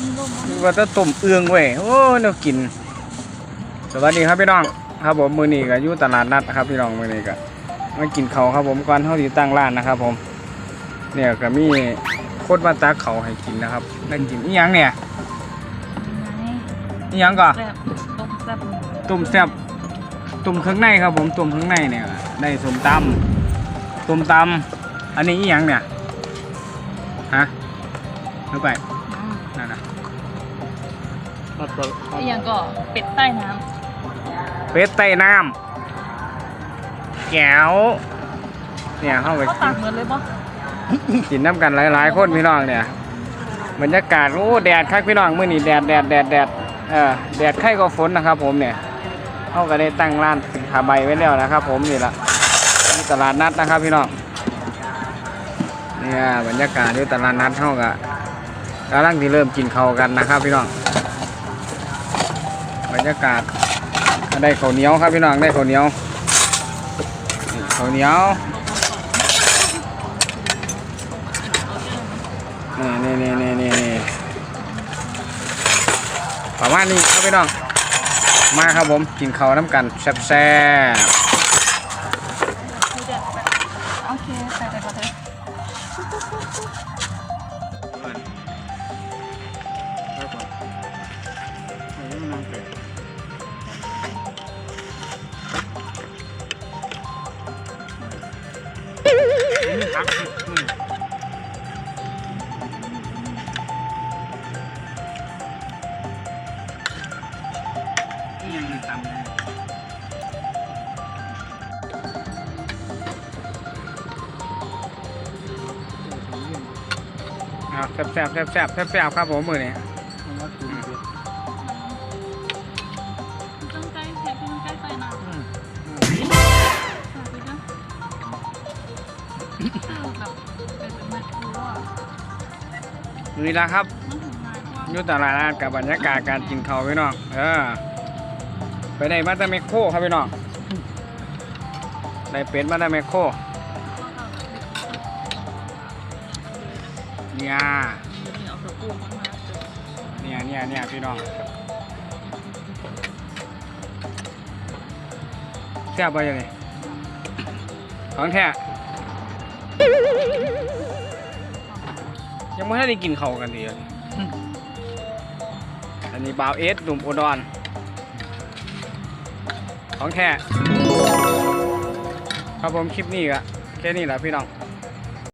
มีลมบ่นึกว่าจะต้มเอืองเว้ยโอ้แนวกิน สวัสดีครับพี่น้อง ครับผมมื้อนี้ก็อยู่ตลาดนัดนะครับพี่น้องมื้อนี้ก็มากินข้าวครับผมก่อนเฮาสิตั้งร้านนะครับ ผม เนี่ยก็มีคนมาตักข้าวให้กินนะครับได้กินอีหยังเนี่ยไงอีหยังก็แซ่บต้มแซ่บต้มแซ่บต้มเครื่องในครับผมต้มเครื่องในเนี่ยได้สมตำต้มตำอันนี้อีหยังเนี่ยฮะนึกไปอืม นั่นนะอีกอย่างก็เป็ดใต้น้เป็ดไต้น้ำแก้วเนี่ยเข้าำไปเขากิตานกเหมือนเลยบ่กินน้ำกันหลาย ๆ คนพี่น้องเนี่ยบรรยากาศโอ้แดดคักพี่น้องมื้อนี้แดดแดดแดดแดดเออแดดไข่ก็ฝนนะครับ ผมเนี่ยเขาก็ได้ตั้งร้านสินค้าใบไว้แล้วนะครับ ผมนี่ละที่ตลาดนัดนะครับพี่น้องเนี่ยบรรยากาศที่ตลาดนัดเขาก็ กำลังที่เริ่มกินเขากันนะครับพี่น้องบรรยากาศได้ข้าวเหนียวครับพี่น้องได้ข้าวเหนียวนี่ข้าวเหนียวนี่นี่นี่นี่นี่นี่ประมาณนี้ครับพี่น้องมาครับผมกินข้าวน้ำกันแซ่บคือจะแบโอเคใส่ไปก่อนเลยอ่าแซ่บแซ่บแซ่บแซ่บแซ่บแซ่บครับผมมือเนี้ต้อง นแมคโครอะนี่ละครับมันถึงง่ายกว่าอยู่ตลาดนัดกับบรรยากาศการกินข้าวพี่น้องเออไปได้มาแต่เมคโครครับพี่น้องได้เป็ดมาแต่เมคโครเนี่ยเอาตะปูมาเนี่ยเนี่ยเนี่ยพี่น้องแซ่บไปยังไงของแท้ ยังไม่ได้กินเขาวกันดีเลยอันนี้บ่าวเอสหนุ่มอุดรของแท้ครับผมคลิปนี้ก็แค่นี้แหละพี่น้อง